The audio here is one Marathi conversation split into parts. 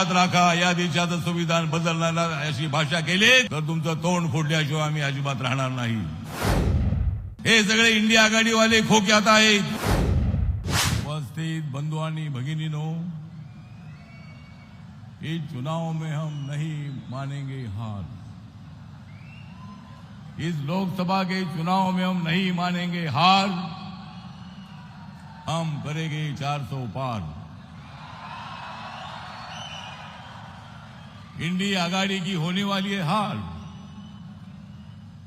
याद राखा या देशाचं संविधान बदलणार अशी भाषा केली तर तुमचं तोंड फोडल्याशिवाय आम्ही अजिबात राहणार नाही. हे सगळे इंडिया आघाडीवाले खोक्यात उपस्थित बंधु आणि भगिनीनो इस चुनाव में हम नहीं मानेंगे हार. इस लोकसभा के चुनाव में हम नहीं मानेंगे हार. हम करेंगे 400 पार. इंडिया आघाड़ी की होने वाली है हार।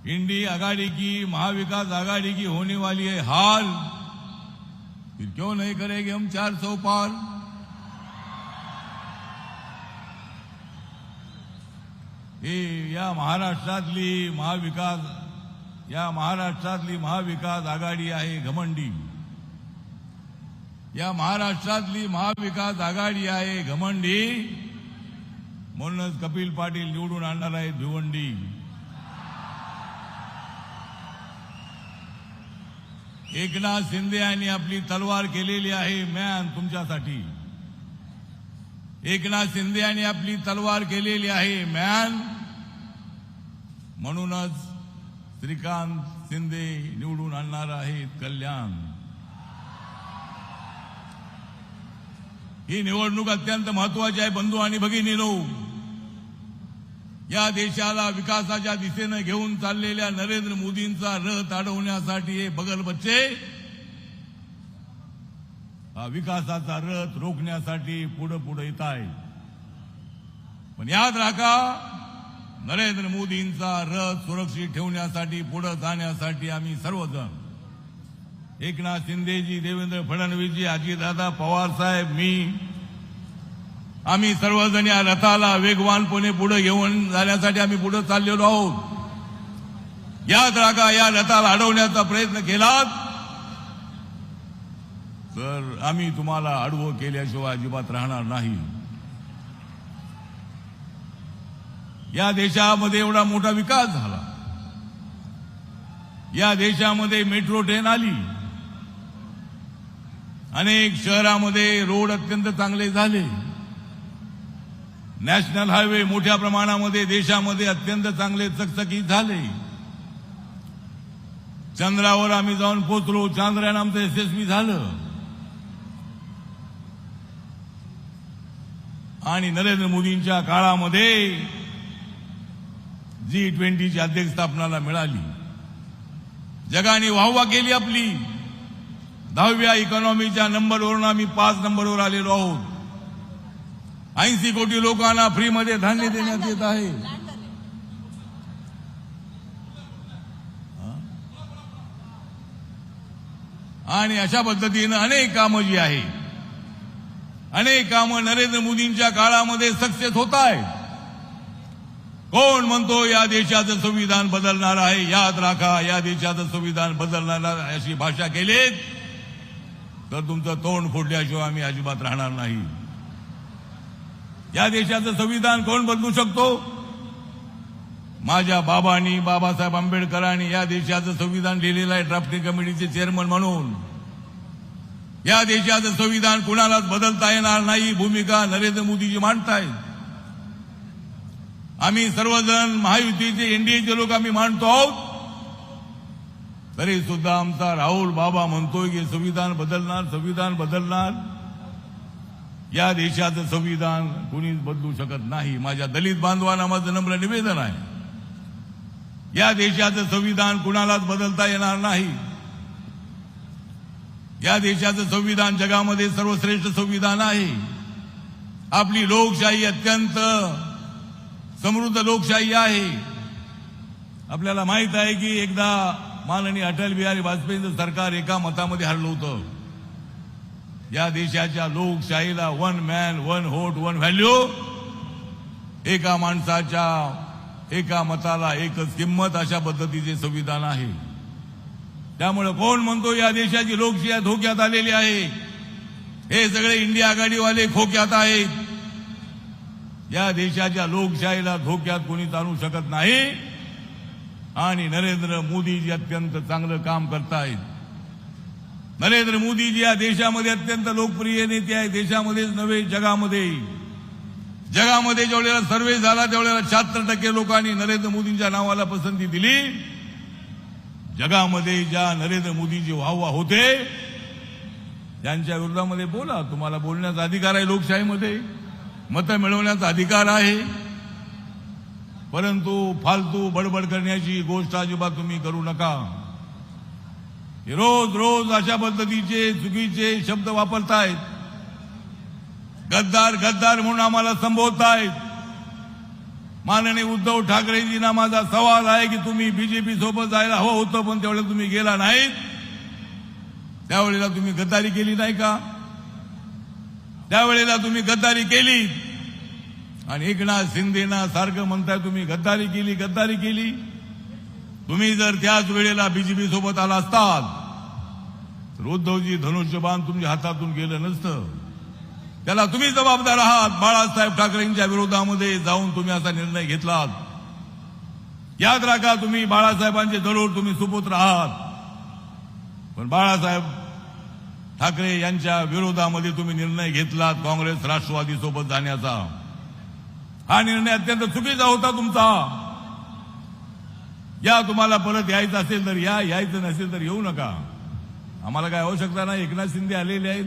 इंडी आघाड़ी की महाविकास आघाड़ी की होने वाली है हार। फिर क्यों नहीं करेंगे हम 400 पार? या महाराष्ट्रातली महाविकास या महाराष्ट्रातली महाविकास आघाडी आहे घमंडी। या महाराष्ट्रातली महाविकास आघाडी आहे घमंडी। म्हणूनच कपिल पाटील निवडून आणणार आहेत भिवंडी. एकनाथ शिंदे यांनी आपली तलवार केलेली आहे मॅन तुमच्यासाठी. एकनाथ शिंदे यांनी आपली तलवार केलेली आहे मॅन. म्हणूनच श्रीकांत शिंदे निवडून आणणार आहेत कल्याण. ही निवडणूक अत्यंत महत्वाची आहे बंधू आणि भगिनीनो. या देशाला विकासाच्या दिशेनं घेऊन चाललेल्या नरेंद्र मोदींचा रथ अडवण्यासाठी हे बगल बच्चे. हा विकासाचा रथ रोखण्यासाठी पुढे पुढे येत आहे. पण याद राखा नरेंद्र मोदींचा रथ सुरक्षित ठेवण्यासाठी पुढे जाण्यासाठी आम्ही सर्वजण एकनाथ शिंदेजी देवेंद्र फडणवीसजी अजितदादा पवार साहेब मी आम्ही सर्वजण या रथाला वेगवानपणे पुढे घेऊन जाण्यासाठी आम्ही पुढे चाललेलो आहोत. याद रागा या रथाला अडवण्याचा प्रयत्न केलात. तर आम्ही तुम्हाला अडवं केल्याशिवाय अजिबात राहणार नाही. या देशामध्ये एवढा मोठा विकास झाला. या देशामध्ये मेट्रो ट्रेन आली. अनेक शहरामध्ये रोड अत्यंत चांगले झाले. नॅशनल हायवे मोठ्या प्रमाणामध्ये देशामध्ये अत्यंत चांगले चकचकीत झाले. चंद्रावर आम्ही जाऊन पोचलो चांद्रयान आमचं यशस्वी झालं. आणि नरेंद्र मोदींच्या काळामध्ये जी ट्वेंटीची अध्यक्षस्थापनाला मिळाली जगाने वाहवा केली आपली. दहाव्या इकॉनॉमीच्या नंबरवरून आम्ही पाच नंबरवर आलेलो आहोत. ऐंशी कोटी लोकांना फ्रीमध्ये धान्य देण्यात येत आहे. आणि अशा पद्धतीनं अनेक कामं जी आहे अनेक कामं नरेंद्र मोदींच्या काळामध्ये सक्सेस होत आहे कोण म्हणतो या देशाचं संविधान बदलणार आहे? याद राखा या देशाचं संविधान बदलणार अशी भाषा केलीत. तर तुमचं तोंड फोडल्याशिवाय आम्ही अजिबात राहणार नाही. या देशाचं संविधान कोण बदलू शकतो? माझ्या बाबांनी बाबासाहेब आंबेडकरांनी या देशाचं संविधान लिहिलेलं आहे ड्राफ्टिंग कमिटीचे चेअरमन म्हणून. या देशाचं संविधान कुणालाच बदलता येणार नाही भूमिका नरेंद्र मोदीजी मांडतायत. आम्ही सर्वजण महायुतीचे एनडीएचे लोक आम्ही मांडतो आहोत. तरी सुद्धा आमचा राहुल बाबा म्हणतोय की संविधान बदलणार संविधान बदलणार. या देशाचं संविधान कोणीच बदलू शकत नाही. माझ्या दलित बांधवांना माझं नम्र निवेदन आहे. या देशाचं संविधान कुणालाच बदलता येणार नाही. या देशाचं संविधान जगामध्ये सर्वश्रेष्ठ संविधान आहे. आपली लोकशाही अत्यंत समृद्ध लोकशाही आहे. आपल्याला माहीत आहे की एकदा माननीय अटल बिहारी वाजपेयींचं सरकार एका मतामध्ये हरलं होतं. या देशाच्या लोकशाहीला one man one vote one value एका माणसाच्या एका मताला एकच किंमत अशा पद्धतीचे संविधान आहे. त्यामुळे कोण म्हणतो या देशाची लोकशाही धोक्यात आलेली आहे? हे सगळे इंडिया आघाडीवाले खोक्यात आहेत. या देशाच्या लोकशाहीला धोक्यात कोणीच आणू शकत नाही. आणि नरेंद्र मोदीजी अत्यंत चांगलं काम करतायत. नरेंद्र मोदीजी या देशामध्ये अत्यंत लोकप्रिय नेते आहेत. देशामध्येच नव्हे जगामध्ये. जगामध्ये जेवढेला सर्वे झाला तेवढ्याला शहात्तर टक्के लोकांनी नरेंद्र मोदींच्या नावाला पसंती दिली. जगामध्ये ज्या नरेंद्र मोदीजी व्हावा होते त्यांच्या विरोधामध्ये बोला. तुम्हाला बोलण्याचा अधिकार आहे लोकशाहीमध्ये. मतं मिळवण्याचा अधिकार आहे. परंतु फालतू बडबड करण्याची गोष्ट अजिबात तुम्ही करू नका. रोज रोज अशा पद्धतीचे चुकीचे शब्द वापरतायत. गद्दार गद्दार म्हणून आम्हाला संबोधतायत. माननीय उद्धव ठाकरेजींना माझा सवाल आहे की तुम्ही बीजेपी सोबत जायला हवं होतं पण तेवढं तुम्ही गेला नाहीत. त्यावेळेला तुम्ही गद्दारी केली नाही का? त्यावेळेला तुम्ही गद्दारी केली आणि एकनाथ शिंदेना सारखं म्हणताय तुम्ही गद्दारी केली गद्दारी केली. तुम्ही जर त्याच वेळेला बीजेपी सोबत आला असतात तर उद्धवजी धनुष्यबाण तुमच्या हातातून गेलं नसतं. त्याला तुम्ही जबाबदार आहात. बाळासाहेब ठाकरेंच्या विरोधामध्ये जाऊन तुम्ही असा निर्णय घेतलात. याद राखा तुम्ही बाळासाहेबांचे जरूर तुम्ही सुपुत्र आहात. पण बाळासाहेब ठाकरे यांच्या विरोधामध्ये तुम्ही निर्णय घेतलात काँग्रेस राष्ट्रवादी सोबत जाण्याचा. हा निर्णय अत्यंत चुकीचा होता तुमचा. या तुम्हाला परत यायचं असेल तर या यायचं नसेल तर येऊ नका. आम्हाला काय आवश्यकता नाही. एकनाथ शिंदे आलेले आहेत.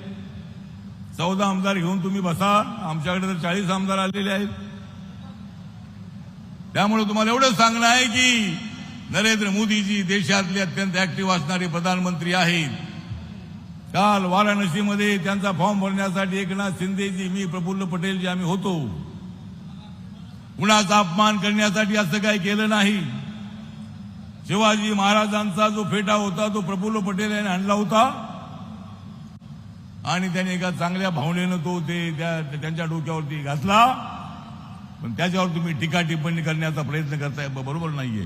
चौदा आमदार घेऊन तुम्ही बसा. आमच्याकडे तर चाळीस आमदार आलेले आहेत. त्यामुळे तुम्हाला एवढं सांगणं आहे की नरेंद्र मोदीजी देशातले अत्यंत ऍक्टिव्ह असणारे प्रधानमंत्री आहेत. काल वाराणसीमध्ये त्यांचा फॉर्म भरण्यासाठी एकनाथ शिंदेजी मी प्रफुल्ल पटेलजी आम्ही होतो. कुणाचा अपमान करण्यासाठी असं काही केलं नाही. शिवाजी महाराजांचा जो फेटा होता तो प्रफुल्ल पटेल यांनी आणला होता. आणि त्याने एका चांगल्या भावनेनं तो ते त्या- त्यांच्या डोक्यावरती घातला. पण त्याच्यावर तुम्ही टीका टिप्पणी करण्याचा प्रयत्न करताय बरोबर नाहीये.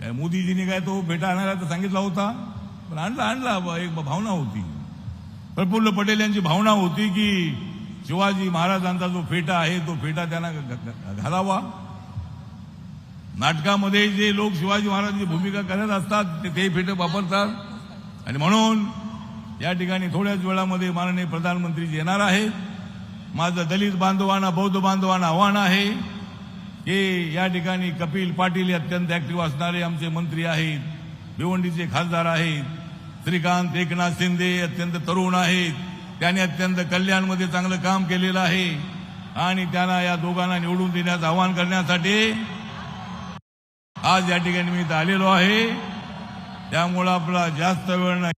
काय मोदीजीने काय तो फेटा आणायला तर सांगितला होता. पण आणला आणला एक भावना होती. प्रफुल्ल पटेल यांची भावना होती की शिवाजी महाराजांचा जो फेटा आहे तो फेटा त्यांना घालावा. नाटकामध्ये जे लोक शिवाजी महाराजांची भूमिका करत असतात ते ते फेटे वापरतात. आणि म्हणून या ठिकाणी थोड्याच वेळामध्ये माननीय प्रधानमंत्री येणार आहेत. माझं दलित बांधवांना बौद्ध बांधवांना आव्हान आहे की या ठिकाणी कपिल पाटील अत्यंत ऍक्टिव्ह असणारे आमचे मंत्री आहेत भिवंडीचे खासदार आहेत श्रीकांत एकनाथ शिंदे अत्यंत तरुण आहेत. त्यांनी अत्यंत कल्याणमध्ये चांगलं काम केलेलं आहे. आणि त्यांना या दोघांना निवडून देण्याचं आवाहन करण्यासाठी आज या ठिकाणी मी इथं आलेलो आहे. त्यामुळं आपला जास्त वेळ न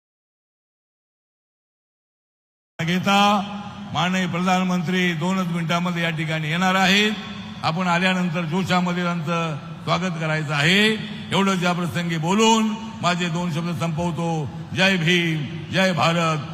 घेता माननीय प्रधानमंत्री दोनच मिनिटांमध्ये या ठिकाणी येणार आहेत. आपण आल्यानंतर जोशामध्ये त्यांचं स्वागत करायचं आहे. एवढंच या प्रसंगी बोलून माझे दोन शब्द संपवतो. जय भीम जय भारत.